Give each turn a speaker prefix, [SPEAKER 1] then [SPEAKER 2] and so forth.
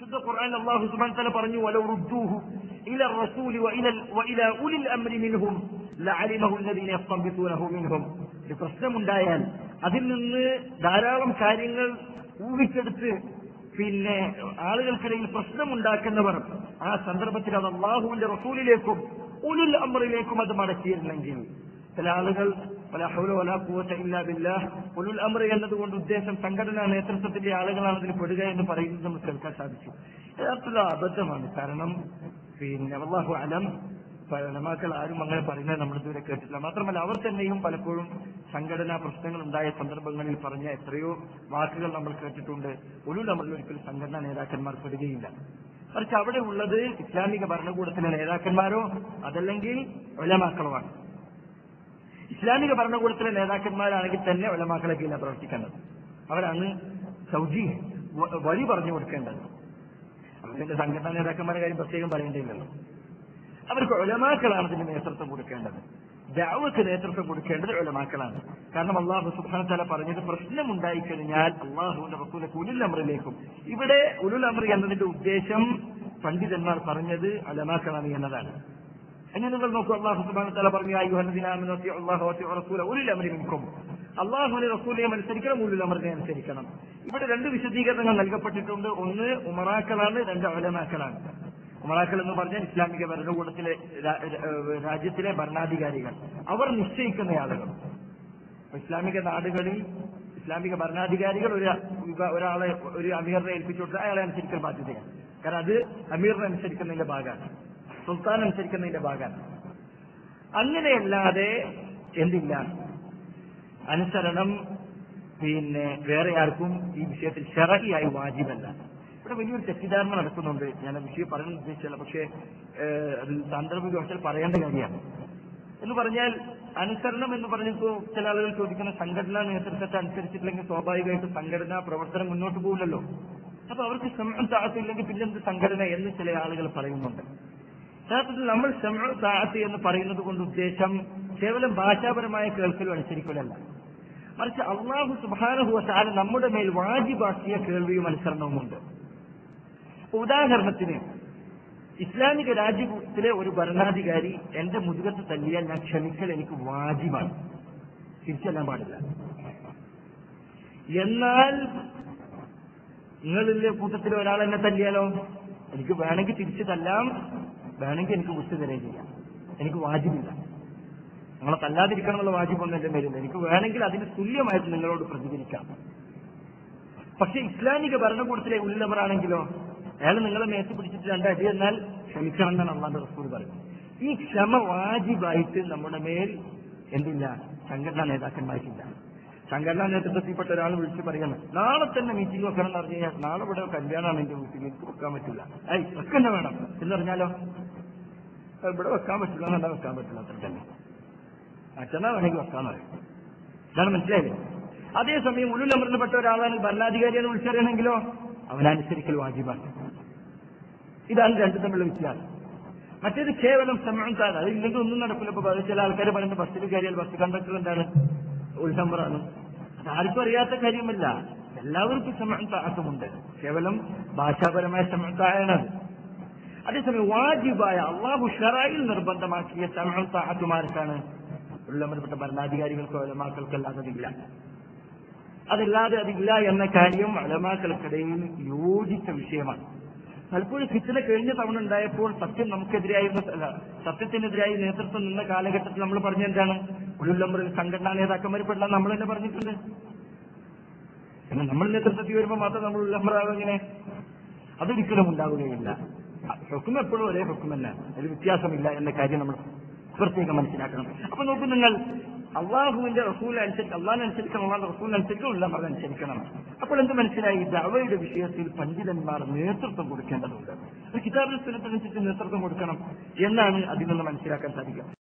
[SPEAKER 1] വിശുദ്ധ ഖുർആൻ അള്ളാഹു സുബാൻ തല പറഞ്ഞു വല ഉറുദ്ദൂഹു ഇല റസൂലി വഇല ഉലിൽ അംരി മിൻഹും ലഅലിമഹു അല്ലദീന യസ്തംബിതൂനഹു മിൻഹും. ഒരു പ്രശ്നമുണ്ടായാൽ അതിൽ നിന്ന് ധാരാളം കാര്യങ്ങൾ ഊഹിച്ചെടുത്ത് പിന്നെ ആളുകൾക്കിടയിൽ പ്രശ്നമുണ്ടാക്കുന്നവർ ആ സന്ദർഭത്തിൽ അത് അള്ളാഹുവിന്റെ റസൂലിലേക്കും ഉലിൽ അമറിലേക്കും അത് മടക്കിയിരുന്നെങ്കിൽ ചില ആളുകൾ ഉലുൽ അമർ എന്നതുകൊണ്ട് ഉദ്ദേശം സംഘടനാ നേതൃത്വത്തിന്റെ ആളുകളാണ് അതിൽ പെടുക എന്ന് പറയുന്നത് നമുക്ക് കേൾക്കാൻ സാധിച്ചു. യഥാർത്ഥത്തിൽ അബദ്ധമാണ്. കാരണം പിന്നെ അലം പഴമക്കൾ ആരും അങ്ങനെ പറയുന്നത് നമ്മൾ ഇതുവരെ കേട്ടിട്ടില്ല. മാത്രമല്ല അവർ തന്നെയും പലപ്പോഴും സംഘടനാ പ്രശ്നങ്ങൾ ഉണ്ടായ സന്ദർഭങ്ങളിൽ പറഞ്ഞ എത്രയോ വാക്കുകൾ നമ്മൾ കേട്ടിട്ടുണ്ട്. ഒരു നമ്മളിൽ ഒരിക്കലും സംഘടനാ നേതാക്കന്മാർ പെടുകയില്ല. മറിച്ച് അവിടെ ഉള്ളത് ഇസ്ലാമിക ഭരണകൂടത്തിലെ നേതാക്കന്മാരോ അതല്ലെങ്കിൽ ഒലമാക്കളോ ആണ്. ഇസ്ലാമിക ഭരണകൂടത്തിലെ നേതാക്കന്മാരാണെങ്കിൽ തന്നെ ഒലമാക്കളെ കീഴിലാണ് പ്രവർത്തിക്കേണ്ടത്. അവരാണ് സൗജി വഴി പറഞ്ഞു കൊടുക്കേണ്ടത്. അവരുടെ സംഘടനാ നേതാക്കന്മാരുടെ കാര്യം പ്രത്യേകം പറയേണ്ടതില്ലല്ലോ. അവർക്ക് ഒലമാക്കളാണ് ഇതിന് നേതൃത്വം കൊടുക്കേണ്ടത്. ദാവക്ക് നേതൃത്വം കൊടുക്കേണ്ടത് ഒലമാക്കളാണ് കാരണം അള്ളാഹു സുബ്ഹാനഹു തല തആല പറഞ്ഞത് പ്രശ്നമുണ്ടായി കഴിഞ്ഞാൽ അള്ളാഹുവിന്റെ റസൂലെ ഉലുൽ അമറിലേക്കും ഇവിടെ ഉലുൽ അമർ എന്നതിന്റെ ഉദ്ദേശം പണ്ഡിതന്മാർ പറഞ്ഞത് അലമാക്കളാണ് എന്നതാണ്. അങ്ങനെ നിങ്ങൾ നോക്കൂ? അള്ളാഹു തആല പറഞ്ഞു മിൻകും. അള്ളാഹുവിനെ റസൂലിനെ അനുസരിക്കണം ഉള്ളിൽ അമറിനെ അനുസരിക്കണം. ഇവിടെ രണ്ട് വിശദീകരണങ്ങൾ നൽകപ്പെട്ടിട്ടുണ്ട്. ഒന്ന് ഉമറാക്കളാണ്. രണ്ട് അവലമാക്കളാണ് ഉമറാക്കൾ എന്ന് പറഞ്ഞാൽ ഇസ്ലാമിക ഭരണകൂടത്തിലെ രാജ്യത്തിലെ ഭരണാധികാരികൾ. അവർ നിശ്ചയിക്കുന്ന ആളുകൾ. ഇസ്ലാമിക നാടുകളിൽ ഇസ്ലാമിക ഭരണാധികാരികൾ ഒരു ഒരാളെ ഒരു അമീറിനെ ഏൽപ്പിച്ചു കൊടുത്താൽ അയാളെ അനുസരിക്കാൻ ബാധ്യതയാണ്. കാരണം അത് അമീറിനെ അനുസരിക്കുന്നതിന്റെ ഭാഗമാണ്. സുൽത്താൻ അനുസരിക്കുന്നതിന്റെ ഭാഗമാണ്. അങ്ങനെയല്ലാതെ എന്തില്ല. അനുസരണം പിന്നെ വേറെ ആർക്കും ഈ വിഷയത്തിൽ ഷെറഹിയായി വാജിബല്ല. ഇവിടെ വലിയൊരു തെറ്റിദ്ധാരണ നടക്കുന്നുണ്ട്. ഞാൻ ആ വിഷയം പറയാൻ ഉദ്ദേശിച്ചല്ല പക്ഷേ അത് അത് വശത്തിൽ പറയേണ്ട കാര്യമാണ്. എന്ന് പറഞ്ഞാൽ അനുസരണം എന്ന് പറഞ്ഞപ്പോൾ ചില ആളുകൾ ചോദിക്കുന്ന സംഘടനാ നേതൃത്വത്തെ അനുസരിച്ചിട്ടില്ലെങ്കിൽ സ്വാഭാവികമായിട്ട് സംഘടനാ പ്രവർത്തനം മുന്നോട്ട് പോകില്ലല്ലോ അപ്പൊ അവർക്ക് സമയം താഴത്തില്ലെങ്കിൽ പിന്നെന്ത് സംഘടന എന്ന് ചില ആളുകൾ പറയുന്നുണ്ട്. യഥാർത്ഥത്തിൽ നമ്മൾ താഴത്ത് എന്ന് പറയുന്നത് കൊണ്ട് ഉദ്ദേശം കേവലം ഭാഷാപരമായ കേൾക്കലും അനുസരിക്കലല്ല മറിച്ച് അള്ളാഹു സുബാനഹുവസാല നമ്മുടെ മേൽ വാജിബാക്കിയ കേൾവിയും അനുസരണവുമുണ്ട്. ഉദാഹരണത്തിന് ഇസ്ലാമിക രാജ്യത്തിലെ ഒരു ഭരണാധികാരി എന്റെ മുതുകത്ത് തല്ലിയാൽ ഞാൻ ക്ഷമിക്കൽ എനിക്ക് വാജിബാണ്. തിരിച്ചെല്ലാൻ പാടില്ല. എന്നാൽ നിങ്ങളിലെ കൂട്ടത്തിൽ ഒരാൾ എന്നെ തല്ലിയാലോ? എനിക്ക് വേണമെങ്കിൽ തിരിച്ചു തല്ലാം. വേണമെങ്കിൽ എനിക്ക് ഗുസ്തി തരുകയും ചെയ്യാം. എനിക്ക് വാജിബില്ല. നിങ്ങളെ തല്ലാതിരിക്കണം എന്നുള്ള വാജിബൊന്നും എന്റെ മേലില്ല. എനിക്ക് വേണമെങ്കിൽ അതിന് തുല്യമായിട്ട് നിങ്ങളോട് പ്രതികരിക്കാം. പക്ഷെ ഇസ്ലാമിക ഭരണകൂടത്തിലെ ഉള്ളവരാണെങ്കിലോ അയാൾ നിങ്ങളെ മേത്ത് പിടിച്ചിട്ട് രണ്ടടി എന്നാൽ ക്ഷമിക്കണം എന്നാണ് അള്ളാന്റെ റസൂൽ പറയുന്നത്. ഈ ക്ഷമ വാജിബായിട്ട് നമ്മുടെ മേൽ എന്തില്ല? സംഘടനാ നേതാക്കന്മാർക്കില്ല സംഘടനാ നേതൃത്വത്തിൽപ്പെട്ട ഒരാൾ വിളിച്ച് പറയണം നാളെ തന്നെ മീറ്റിംഗ് വെക്കണം എന്ന് പറഞ്ഞു കഴിഞ്ഞാൽ നാളെ ഇവിടെ കല്യാണമാണ് എന്റെ വീട്ടിൽ എനിക്ക് വെക്കാൻ പറ്റില്ല. ഏയ് വെക്കന്നെ വേണം എന്ന് പറഞ്ഞാലോ? "അത് ഇവിടെ വെക്കാൻ പറ്റില്ല എന്നല്ല വെക്കാൻ പറ്റില്ല അത്ര തന്നെ. അച്ഛനാ വേണമെങ്കിൽ വെക്കാൻ പറയും. ഇതാണ് മനസ്സിലായില്ലേ? അതേസമയം ഉള്ളിൽ അമർന്നപ്പെട്ട ഒരാളാണ് എന്ന് വിളിച്ചറിയണമെങ്കിലോ? അവനനുസരിക്കൽ വാജിബാണ്. ഇതാണ് രണ്ടും തമ്മിലുള്ള വ്യത്യാസം. മറ്റേത് കേവലം സമയം അത് അതില്ലെങ്കിൽ ഒന്നും നടക്കില്ല. ഇപ്പൊ ചില ആൾക്കാർ പറയുന്നത് ബസ്സിൽ കയറിയാൽ ബസ് കണ്ടക്ടർ എന്താണ്? ഉത്സംബറാണ് ആർക്കും അറിയാത്ത കാര്യമല്ല. എല്ലാവർക്കും സമയം താഴത്തുമുണ്ട് കേവലം ഭാഷാപരമായ സമയം താഴെയാണ് അതേസമയം വാജിബായ അള്ളാഹു ഷറായിൽ നിർബന്ധമാക്കിയ സമയം സാഹത്തുമാർക്കാണ് ഉള്ളമരപ്പെട്ട ഭരണാധികാരികൾക്കോ അലമാക്കൾക്കോ അതല്ലാതെ അതില്ല എന്ന കാര്യം അലമാക്കൾക്കിടയിൽ യോജിച്ച വിഷയമാണ്. പലപ്പോഴും ഫിത്തിന കഴിഞ്ഞ തവണ ഉണ്ടായപ്പോൾ സത്യം നമുക്കെതിരായിരുന്ന സത്യത്തിനെതിരായി നേതൃത്വം നിന്ന കാലഘട്ടത്തിൽ നമ്മൾ പറഞ്ഞ എന്താണ്? ഉള്ളുള്ളമ്പറിൽ സംഘടനാ നേതാക്കന്മാർ പെടാൻ നമ്മൾ തന്നെ പറഞ്ഞിട്ടുണ്ട്. നമ്മൾ നേതൃത്വത്തിൽ വരുമ്പോൾ മാത്രം നമ്മൾ ഉള്ളമ്പറാകും ഇങ്ങനെ അതൊരിക്കലും ഉണ്ടാവുകയില്ല. ഹുക്കും എപ്പോഴും ഒരേ ഹുക്കുമല്ല അതിൽ വ്യത്യാസമില്ല എന്ന കാര്യം നമ്മൾ പ്രത്യേകം മനസ്സിലാക്കണം. അപ്പൊ നോക്കൂ നിങ്ങൾ അള്ളാഹുവിന്റെ റസൂൽ അനുസരിച്ച് അള്ളാഹിനെ അനുസരിക്കണം അള്ളാഹ് റസൂൽ അനുസരിക്കണം. ഉള്ള മതം അനുസരിക്കണം അപ്പോൾ എന്ത് മനസ്സിലായി? ദവയുടെ വിഷയത്തിൽ പണ്ഡിതന്മാർ നേതൃത്വം കൊടുക്കേണ്ടതുണ്ട്. ഒരു കിതാബിന്റെ സ്ഥലത്തിനനുസരിച്ച് നേതൃത്വം കൊടുക്കണം എന്നാണ് അതിൽ നിന്ന് മനസ്സിലാക്കാൻ സാധിക്കുക.